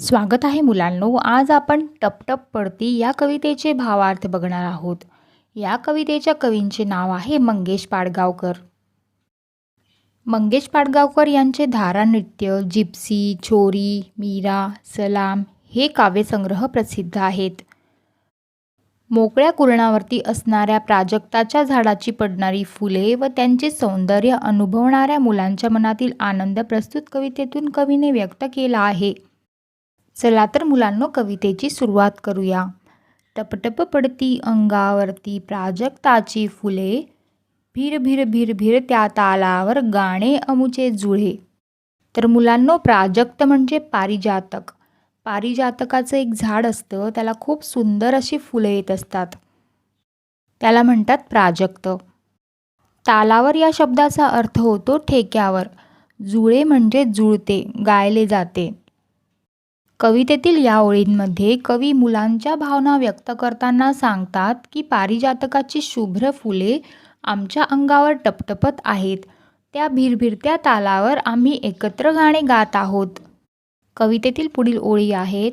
स्वागत आहे मुलांनो. आज आपण टपटप पडती या कवितेचे भावार्थ बघणार आहोत. या कवितेच्या कवींचे नाव आहे मंगेश पाडगावकर. मंगेश पाडगावकर यांचे धारा नृत्य जिप्सी छोरी मीरा सलाम हे काव्यसंग्रह प्रसिद्ध आहेत. मोकळ्या कुरणावरती असणाऱ्या प्राजक्ताच्या झाडाची पडणारी फुले व त्यांचे सौंदर्य अनुभवणाऱ्या मुलांच्या मनातील आनंद प्रस्तुत कवितेतून कवीने व्यक्त केला आहे. चला तर मुलांनो कवितेची सुरुवात करूया. टपटप पडती अंगावरती प्राजक्ताची फुले. भिर भिर भिर भिर त्या तालावर गाणे अमुचे जुळे. तर मुलांनो प्राजक्त म्हणजे पारिजातक. पारिजातकाचं एक झाड असतं त्याला खूप सुंदर अशी फुलं येत असतात. त्याला म्हणतात प्राजक्त. तालावर या शब्दाचा अर्थ होतो ठेक्यावर. जुळे म्हणजे जुळते गायले जाते. कवितेतील या ओळींमध्ये कवी मुलांच्या भावना व्यक्त करताना सांगतात की पारिजातकाची शुभ्र फुले आमच्या अंगावर टपटपत आहेत. त्या भिरभिरत्या तालावर आम्ही एकत्र गाणे गात आहोत. कवितेतील पुढील ओळी आहेत.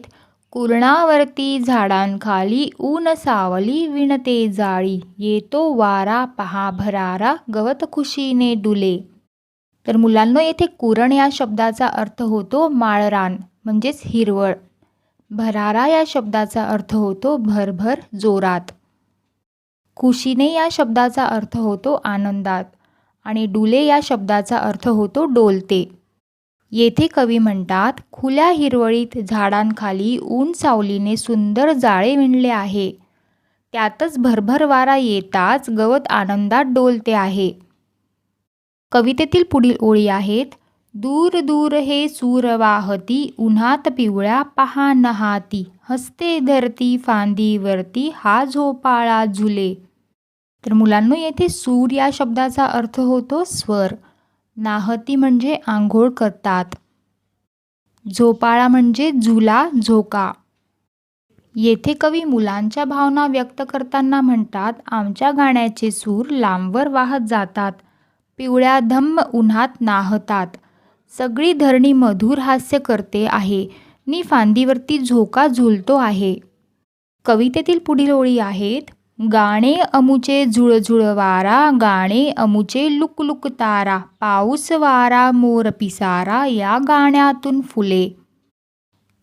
कुरणावरती झाडांखाली ऊन सावली विणते जाळी. येतो वारा पहा भरारा गवत खुशीने डुले. तर मुलांना येथे कुरण या शब्दाचा अर्थ होतो माळरान. म्हणजेच हिरवळ. भरारा या शब्दाचा अर्थ होतो भरभर जोरात. खुशीने या शब्दाचा अर्थ होतो आनंदात आणि डुले या शब्दाचा अर्थ होतो डोलते. येथे कवी म्हणतात खुल्या हिरवळीत झाडांखाली ऊन सावलीने सुंदर जाळे विणले आहे. त्यातच भरभर वारा येताच गवत आनंदात डोलते आहे. कवितेतील पुढील ओळी आहेत दूर दूर हे सूर वाहती उन्हात पिवळ्या पहा नहाती हस्ते धरती फांदीवरती हा झोपाळा झुले. तर मुलांनो येथे सूर या शब्दाचा अर्थ होतो स्वर. नाहती म्हणजे आंघोळ करतात. झोपाळा म्हणजे झुला झोका. येथे कवी मुलांच्या भावना व्यक्त करताना म्हणतात आमच्या गाण्याचे सूर लांबवर वाहत जातात. पिवळ्या धम्म उन्हात नाहतात. सगळी धरणी मधुर हास्य करते आहे. नी फांदीवरती झोका झुलतो आहे. कवितेतील पुढील ओळी आहेत गाणे अमुचे झुळझुळ वारा गाणे अमुचे लुक लुक तारा पाऊस वारा मोर पिसारा या गाण्यातून फुले.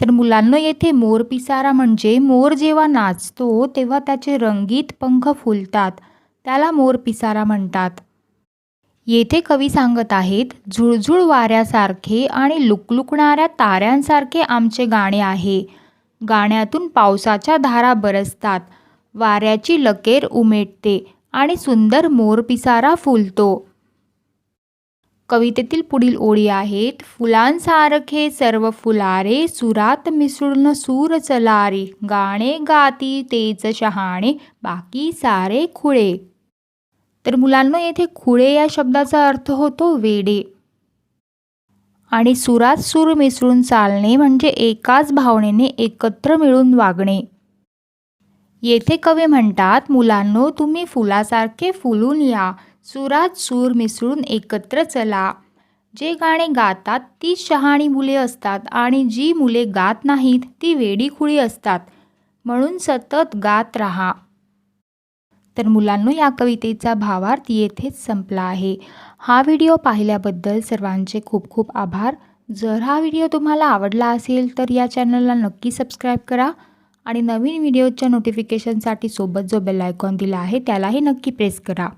तर मुलांना येथे मोर पिसारा म्हणजे मोर जेव्हा नाचतो तेव्हा त्याचे रंगीत पंख फुलतात. त्याला मोर पिसारा म्हणतात. येथे कवी सांगत आहेत झुळझुळ वाऱ्यासारखे आणि लुकलुकणाऱ्या ताऱ्यांसारखे आमचे गाणे आहे. गाण्यातून पावसाच्या धारा बरसतात. वाऱ्याची लकेर उमेटते आणि सुंदर मोरपिसारा फुलतो. कवितेतील पुढील ओळी आहेत फुलांसारखे सर्व फुलारे सुरात मिसळून सूर चलारे. गाणे गाती तेच शहाणे बाकी सारे खुळे. तर मुलांना येथे खुळे या शब्दाचा अर्थ होतो वेडे. आणि सुरात सूर मिसळून चालणे म्हणजे एकाच भावनेने एकत्र मिळून वागणे. येथे कवी म्हणतात मुलांनो तुम्ही फुलासारखे फुलून या. सुरात सूर मिसळून एकत्र चला. जे गाणे गातात ती शहाणी मुले असतात. आणि जी मुले गात नाहीत ती वेडी खुळी असतात. म्हणून सतत गात राहा. तर मुलांनो या कवितेचा भावार्थ येथेच संपला आहे. हा व्हिडिओ पाहिल्याबद्दल सर्वांचे खूप खूप आभार. जर हा व्हिडिओ तुम्हाला आवडला असेल तर या चॅनलला नक्की सबस्क्राईब करा आणि नवीन व्हिडिओच्या नोटिफिकेशनसाठी सोबत जो बेल आयकॉन दिला आहे त्यालाही नक्की प्रेस करा.